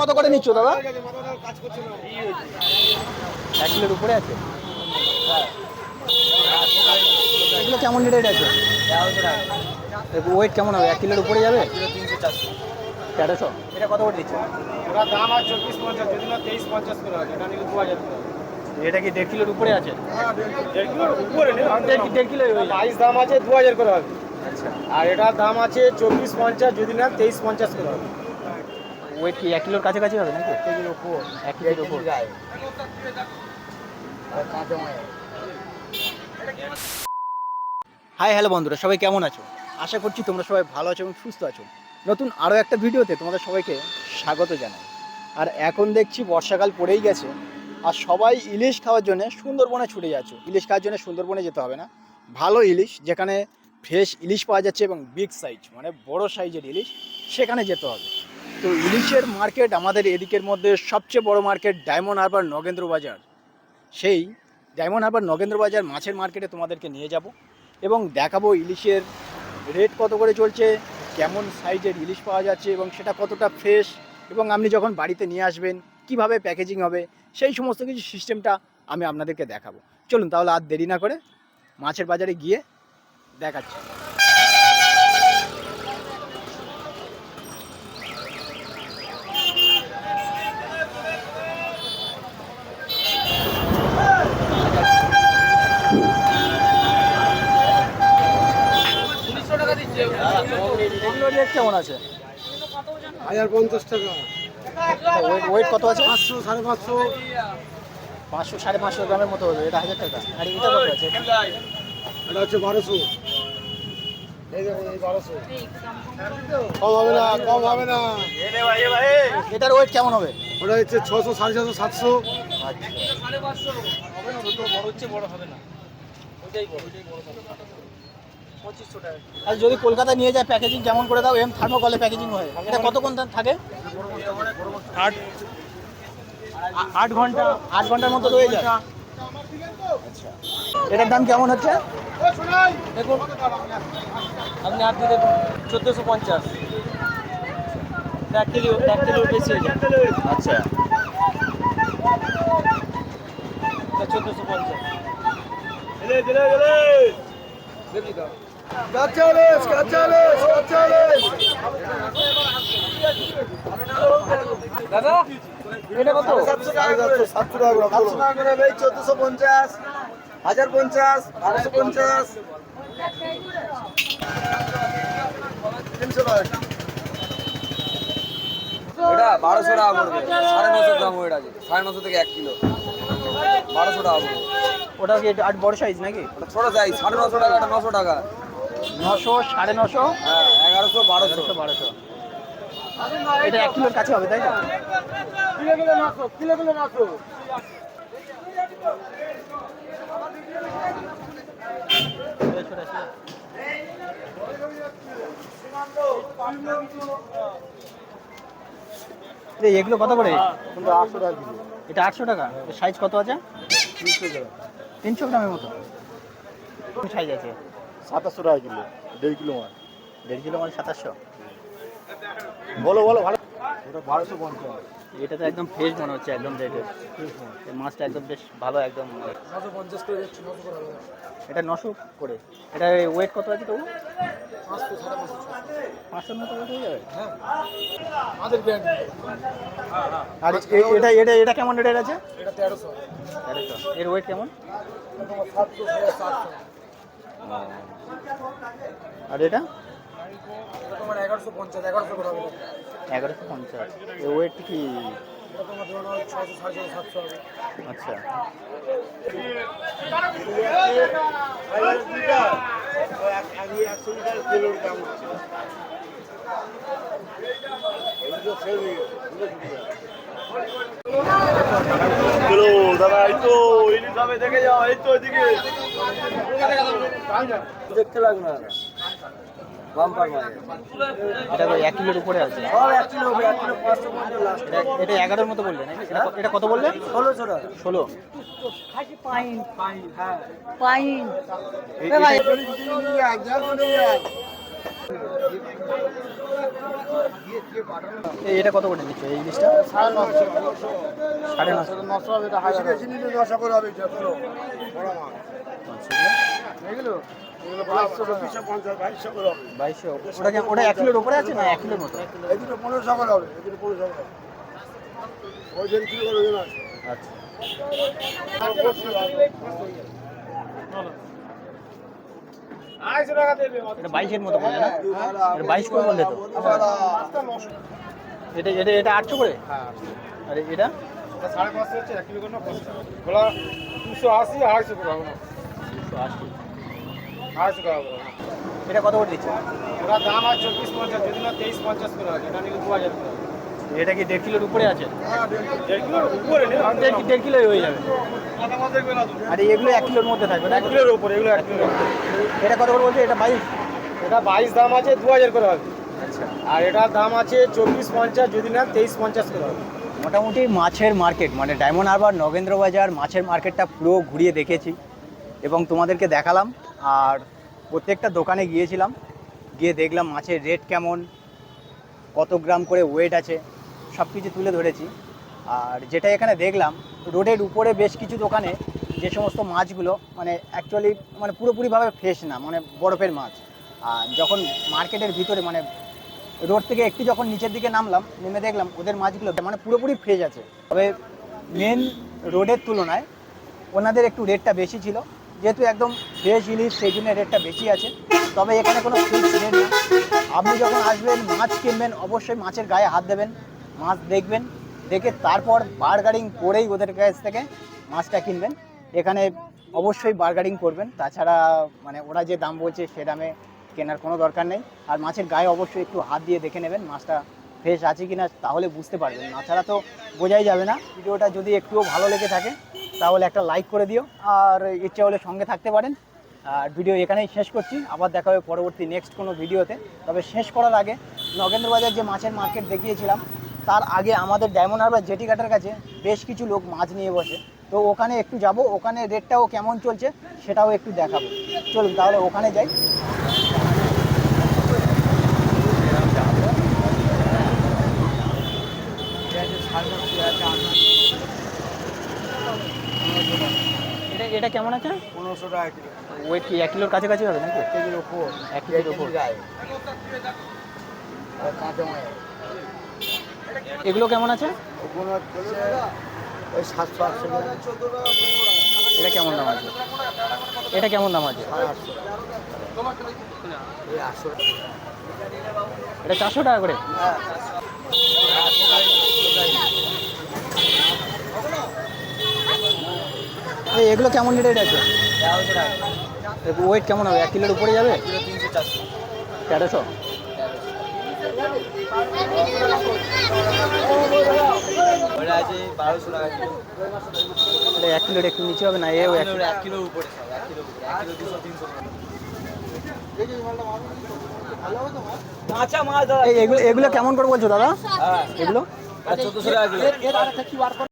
কত করে নিচ্ছ দাদা? এক কিলোর উপরে আছে? এগুলো কেমন রেট আছে? ওয়েট কেমন হবে? এক কিলোর উপরে যাবে? তেরোশো? এটা কত করে দিচ্ছে ওরা দাম আর চব্বিশ পঞ্চাশ যদি না তেইশ পঞ্চাশ করে আছে এটা নিলে দু হাজার করে। এটা কি দেড় কিলোর উপরে আছে? দেড় কিলোর উপরে দেড় কিলো বাইশ দাম আছে দু হাজার করে হবে। আচ্ছা। আর এটার দাম আছে চব্বিশ পঞ্চাশ যদি না তেইশ পঞ্চাশ করে হবে। ওয়েট কি এক কিলোর কাছাকাছি হবে নাকি? কেজির উপর। এক কেজির উপর। হাই হ্যালো বন্ধুরা সবাই কেমন আছো? আশা করছি তোমরা সবাই ভালো আছো এবং সুস্থ আছো। নতুন আরও একটা ভিডিওতে তোমাদের সবাইকে স্বাগত জানাই। আর এখন দেখছি বর্ষাকাল পড়েই গেছে। আর সবাই ইলিশ খাওয়ার জন্য সুন্দরবনে ছুটে যাচ্ছ। ইলিশ খাওয়ার জন্য সুন্দরবনে যেতে হবে না। ভালো ইলিশ, যেখানে ফ্রেশ ইলিশ পাওয়া যাচ্ছে এবং বিগ সাইজ মানে বড় সাইজের ইলিশ, সেখানে যেতে হবে। তো ইলিশের মার্কেট আমাদের এদিকের মধ্যে সবচেয়ে বড় মার্কেট ডায়মন্ড হারবার নগেন্দ্র বাজার। সেই ডায়মন্ড হারবার নগেন্দ্র বাজার মাছের মার্কেটে তোমাদেরকে নিয়ে যাব এবং দেখাবো ইলিশের রেট কত করে চলছে, কেমন সাইজের ইলিশ পাওয়া যাচ্ছে এবং সেটা কতটা ফ্রেশ এবং আপনি যখন বাড়িতে নিয়ে আসবেন কীভাবে প্যাকেজিং হবে সেই সমস্ত কিছু সিস্টেমটা আমি আপনাদেরকে দেখাবো। চলুন তাহলে আর দেরি না করে মাছের বাজারে গিয়ে দেখাচ্ছি। কেমন আছে? হাজার পঞ্চাশ টাকা। ওয়েট ওয়েট কত আছে? পাঁচশো সাড়ে পাঁচশো। পাঁচশো সাড়ে পাঁচশো গ্রামের মতো হবে এটা হাজার টাকা। আর এটা কত আছে? এটা হচ্ছে বারোশো। এই দেখো এই বারোশো। কম হবে না কম হবে না। এটার ওয়েট কেমন হবে? ওটা হচ্ছে ছশো সাড়ে ছশো সাতশো। আর যদি কলকাতা নিয়ে যায় প্যাকেজিং কেমন করে দাও এম থার্মোকলে প্যাকেজিং হয়। এটা কতক্ষণ থাকে? আট আ- আট ঘণ্টা। আট ঘণ্টার মতো রয়ে যায়। আচ্ছা। এটার দাম কেমন হচ্ছে? দেখুন। আপনি আর দিয়ে দেখুন। চোদ্দোশো পঞ্চাশ। এক কিলো এক বেশি আচ্ছা। চোদ্দোশো পঞ্চাশ. দাদা এটা কত? সাতশো টাকা করে সাতশো টাকা করে ভাই চোদ্দশো পঞ্চাশ হাজার পঞ্চাশ বারোশো পঞ্চাশ। তিনশো টাকা। এটা বারোশো টাকা পড়বে সাড়ে নশো গ্রাম ওয়েট আছে সাড়ে নশো থেকে এক কিলো। বারোশো টাকা পড়বে। ওটা কি আট বড় সাইজ নাকি? ওটা ছোটো চাই সাড়ে নশো টাকা নশো টাকা। নশো সাড়ে নশো? হ্যাঁ এগারোশো বারোশো। বারোশো। এটা এক কিলোর কাছে হবে তাই না কিলো কিলো নাচো কিলো কিলো নাচো এগুলো কত করে? আটশো টাকা কিলো এটা আটশো টাকা। সাইজ কত আছে? তিনশো তিনশো গ্রামের মতো। সাইজ আছে। সাতাশশো টাকা কিলো দেড় কিলো মাছ দেড় কিলো মানে সাতাশশো? বলো বলো ভালো। ওটা বারোশো পঞ্চাশ। এটা তো একদম ফ্রেশ মনে হচ্ছে একদম রেটের মাছটা একদম বেশ ভালো একদম নশো পঞ্চাশ করে এটা নশো করে? এটা ওয়েট কত আছে তবু? পাঁচশো মতো হয়ে যাবে? হ্যাঁ। আর এটা এটা এটা কেমন রেটের আছে? এটা তেরোশো। তেরোশো। এর ওয়েট কেমন? সাতশো সাতশো। আর এটা? এগারোশো পঞ্চাশ এগারোশো করে এগারোশো পঞ্চাশ। ওয়েট কি? আচ্ছা। দাদা এই তো। হবে দেখে যাও এই তো এদিকে দেখতে লাগবে না এটা এক কিলোর উপরে আছে এটা এগারোর মতো বললেন এটা কত বললেন ষোলোশো ষোলো পাইন হ্যাঁ পাইন এই- এটা কত করে দিচ্ছ এই জিনিসটা? সাড়ে নশো নশো করে হবে চলো বাইশশো। ওটা কি- ওটা এক উপরে আছে না এক কিলোর মতো? করে হবে করে করে আছে আচ্ছা। এটা বাইশের মতো না? এটা বাইশ করে বললে তো। এটা এটা এটা আটশো করে? আরে এটা? সাড়ে পাঁচশো হচ্ছে এক কিলো করে পাঁচশো দুশো আশি আড়াইশো করে হবে। দুশো আশি। আড়াইশো টাকা এটা কত করে দিচ্ছে? ওরা দাম আছে চব্বিশ পঞ্চাশ যদি না তেইশ পঞ্চাশ করে আছে এটা নিলে দু হাজার করে। এটা কি দেড় কিলোর উপরে আছে? দেড় কিলোই হয়ে যাবে। আর এগুলো এক কিলোর মধ্যে থাকবে এক কিলোর উপরে এগুলো এক কিলো এটা কত করে বলছে? এটা বাইশ? এটা বাইশ দাম আছে দু হাজার করে হবে। আচ্ছা। আর এটার দাম আছে চব্বিশ পঞ্চাশ যদি না তেইশ পঞ্চাশ করে হবে। মোটামুটি মাছের মার্কেট মানে ডায়মন্ড হারবার নগেন্দ্র বাজার মাছের মার্কেটটা পুরো ঘুরিয়ে দেখেছি এবং তোমাদেরকে দেখালাম। আর প্রত্যেকটা দোকানে গিয়েছিলাম গিয়ে দেখলাম মাছের রেট কেমন কত গ্রাম করে ওয়েট আছে। সব কিছু তুলে ধরেছি। আর যেটা এখানে দেখলাম, রোডের উপরে বেশ কিছু দোকানে যে সমস্ত মাছগুলো মানে অ্যাকচুয়ালি মানে পুরোপুরিভাবে ফ্রেশ না মানে বরফের মাছ। আর যখন মার্কেটের ভিতরে মানে রোড থেকে একটু যখন নিচের দিকে নামলাম, নেমে দেখলাম, ওদের মাছগুলো মানে পুরোপুরি ফ্রেশ আছে। তবে মেন রোডের তুলনায় ওনাদের একটু রেটটা বেশি ছিল। যেহেতু একদম ফ্রেশ ইলিশ, সেই জন্য রেটটা বেশি আছে। তবে এখানে কোনো ফিক্স রেট নেই আপনি যখন আসবেন, মাছ কিনবেন, অবশ্যই মাছের গায়ে হাত দেবেন। মাছ দেখবেন, দেখে তারপর বার্গারিং করেই ওদের কাছ থেকে মাছটা কিনবেন। এখানে অবশ্যই বার্গারিং করবেন। তাছাড়া মানে ওরা যে দাম বলছে সে দামে কেনার কোনো দরকার নেই। আর মাছের গায়ে অবশ্যই একটু হাত দিয়ে দেখে নেবেন মাছটা ফ্রেশ আছে কিনা, তাহলে বুঝতে পারবেন। তাছাড়া তো বোঝাই যাবে না। ভিডিওটা যদি একটুও ভালো লেগে থাকে, তাহলে একটা লাইক করে দিও। আর ইচ্ছে হলে সঙ্গে থাকতে পারেন। আর ভিডিও এখানেই শেষ করছি। আবার দেখা হবে পরবর্তী নেক্সট কোনো ভিডিওতে। তবে শেষ করার আগে নগেন্দ্রবাজার যে মাছের মার্কেট দেখিয়েছিলাম তার আগে আমাদের ডায়মন্ড হারবার জেটি ঘাটের কাছে বেশ কিছু লোক মাছ নিয়ে বসে। তো ওখানে একটু যাব ওখানে রেটটাও কেমন চলছে সেটাও একটু দেখাবো। চলুন তাহলে ওখানে যাই। এটা এটা কেমন আছে? পনেরোশো টাকা কিলো। ওয়েট কি এক কিলোর কাছাকাছি হবে নাকি? এক কেজির ওপর। এক কেজির ওপর। কাঁচা মাছ এগুলো কেমন আছে? ওগুলো হচ্ছে ওই সাতশো আটশো এটা কেমন দাম আছে? এটা কেমন দাম আছে? এটা চারশো টাকা করে? এগুলো কেমন রেট আছে? ওয়েট কেমন হবে? এক কিলোর উপরে যাবে? তেরোশো ওটা আছে বারোশো টাকা কিলো এটা এক কিলোর একটু নিচে হবে না? এও এক কিলোর উপরে এগুলো এগুলো কেমন করে বলছো দাদা? হ্যাঁ। এগুলো? চোদ্দোশো টাকা